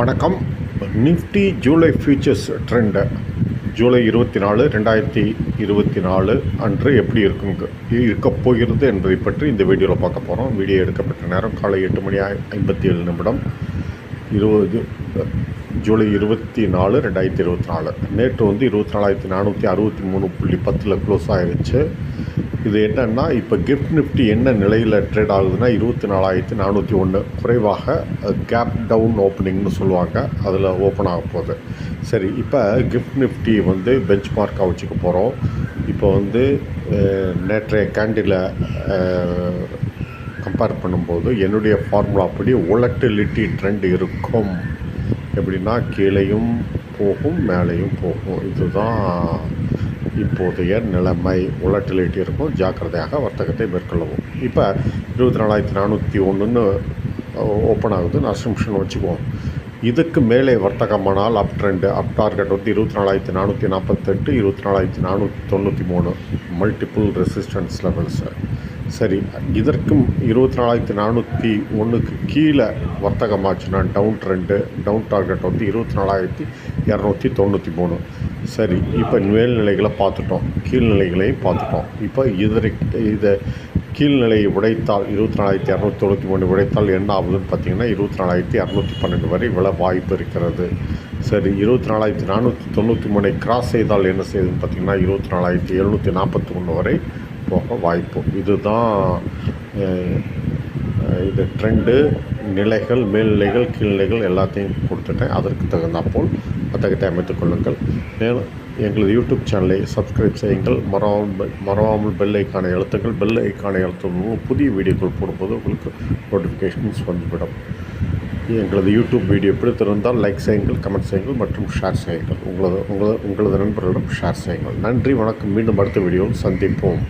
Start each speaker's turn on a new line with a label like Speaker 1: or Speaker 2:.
Speaker 1: வணக்கம். Nifty July futures trend. July இருபத்தி நாலு ரெண்டாயிரத்தி இருபத்தி நாலு அன்று எப்படி இருக்குங்க இருக்க போகிறது என்பதை பற்றி இந்த வீடியோவில் பார்க்க போகிறோம் வீடியோ எடுக்கப்பட்ட நேரம் காலை எட்டு மணி ஐம்பத்தி ஏழு நிமிடம். இருபது ஜூலை இருபத்தி நாலு ரெண்டாயிரத்தி இருபத்தி நாலு நேற்று வந்து இருபத்தி நாலாயிரத்தி நானூற்றி அறுபத்தி மூணு புள்ளி பத்தில் க்ளோஸ் ஆயிருச்சு. இது என்னென்னா இப்போ கிஃப்ட் நிஃப்டி என்ன நிலையில் ட்ரேட் ஆகுதுன்னா இருபத்தி நாலாயிரத்தி நானூற்றி ஒன்று குறைவாக கேப் டவுன் ஓப்பனிங்னு சொல்லுவாங்க. அதில் ஓப்பன் ஆக போகுது. சரி இப்போ கிஃப்ட் நிஃப்டி வந்து பெஞ்ச் மார்க்காக வச்சுக்க போகிறோம் இப்போ வந்து நேற்றைய கேண்டில் கம்பேர் பண்ணும்போது என்னுடைய ஃபார்முலா படி ஒலட்டிலிட்டி ட்ரெண்ட் இருக்கும். எப்படின்னா கீழேயும் போகும் மேலேயும் போகும். இதுதான் இப்போதைய நிலைமை ஒலட்டிலிட்டி இருக்கும் ஜாக்கிரதையாக வர்த்தகத்தை மேற்கொள்ளவும். இப்போ இருபத்தி நாலாயிரத்தி நானூற்றி ஒன்றுன்னு ஓப்பன் ஆகுது. அசம்ஷன் வச்சுக்குவோம். இதுக்கு மேலே வர்த்தகமானால் அப் ட்ரெண்டு அப் டார்கெட் வந்து இருபத்தி நாலாயிரத்தி நானூற்றி நாற்பத்தெட்டு இருபத்தி நாலாயிரத்தி நானூற்றி தொண்ணூற்றி மூணு. மல்டிப்புள் ரெசிஸ்டன்ஸ் லெவல்ஸு சரி இதற்கும் இருபத்தி நாலாயிரத்தி நானூற்றி ஒன்றுக்கு கீழே வர்த்தகமாச்சுன்னா டவுன் ட்ரெண்டு டவுன் டார்கெட் வந்து இருபத்தி நாலாயிரத்தி இரநூத்தி தொண்ணூற்றி மூணு. சரி இப்போ மேல்நிலைகளை பார்த்துட்டோம் கீழ்நிலைகளையும் பார்த்துட்டோம். இப்போ இதற்கு இதை கீழ்நிலையை உடைத்தால் இருபத்தி நாலாயிரத்தி இரநூத்தி தொண்ணூற்றி மூணு உடைத்தால் என்ன ஆகுதுன்னு பார்த்தீங்கன்னா இருபத்தி நாலாயிரத்தி இரநூத்தி பன்னெண்டு வரை விழ வாய்ப்பு இருக்கிறது. சரி இருபத்தி நாலாயிரத்தி நானூற்றி தொண்ணூற்றி மூணை கிராஸ் செய்தால் என்ன செய்யுதுன்னு பார்த்தீங்கன்னா இருபத்தி நாலாயிரத்தி எழுநூற்றி நாற்பத்தி ஒன்று வரை போக வாய்ப்பு. இதுதான் இது ட்ரெண்டு நிலைகள் மேல்நிலைகள் கீழ்நிலைகள் எல்லாத்தையும் கொடுத்துட்டேன். அதற்கு தகுந்தாப்போல் அத்தகத்தை அமைத்துக் கொள்ளுங்கள். மேலும் எங்களது யூடியூப் சேனலை சப்ஸ்கிரைப் செய்யுங்கள். மறவாமல் மறவாமல் பெல் ஐக்கானை எழுத்துங்கள் பெல் ஐக்கானை அழுத்தும் புதிய வீடியோக்கள் போடும்போது உங்களுக்கு நோட்டிஃபிகேஷன்ஸ் வந்துவிடும். எங்களது யூடியூப் வீடியோ பிடித்திருந்தால் லைக் செய்யுங்கள் கமெண்ட் செய்யுங்கள் மற்றும் ஷேர் செய்யுங்கள். உங்களது உங்களது உங்களது நண்பர்களிடம் ஷேர் செய்யுங்கள். நன்றி வணக்கம். மீண்டும் அடுத்த வீடியோவில் சந்திப்போம்.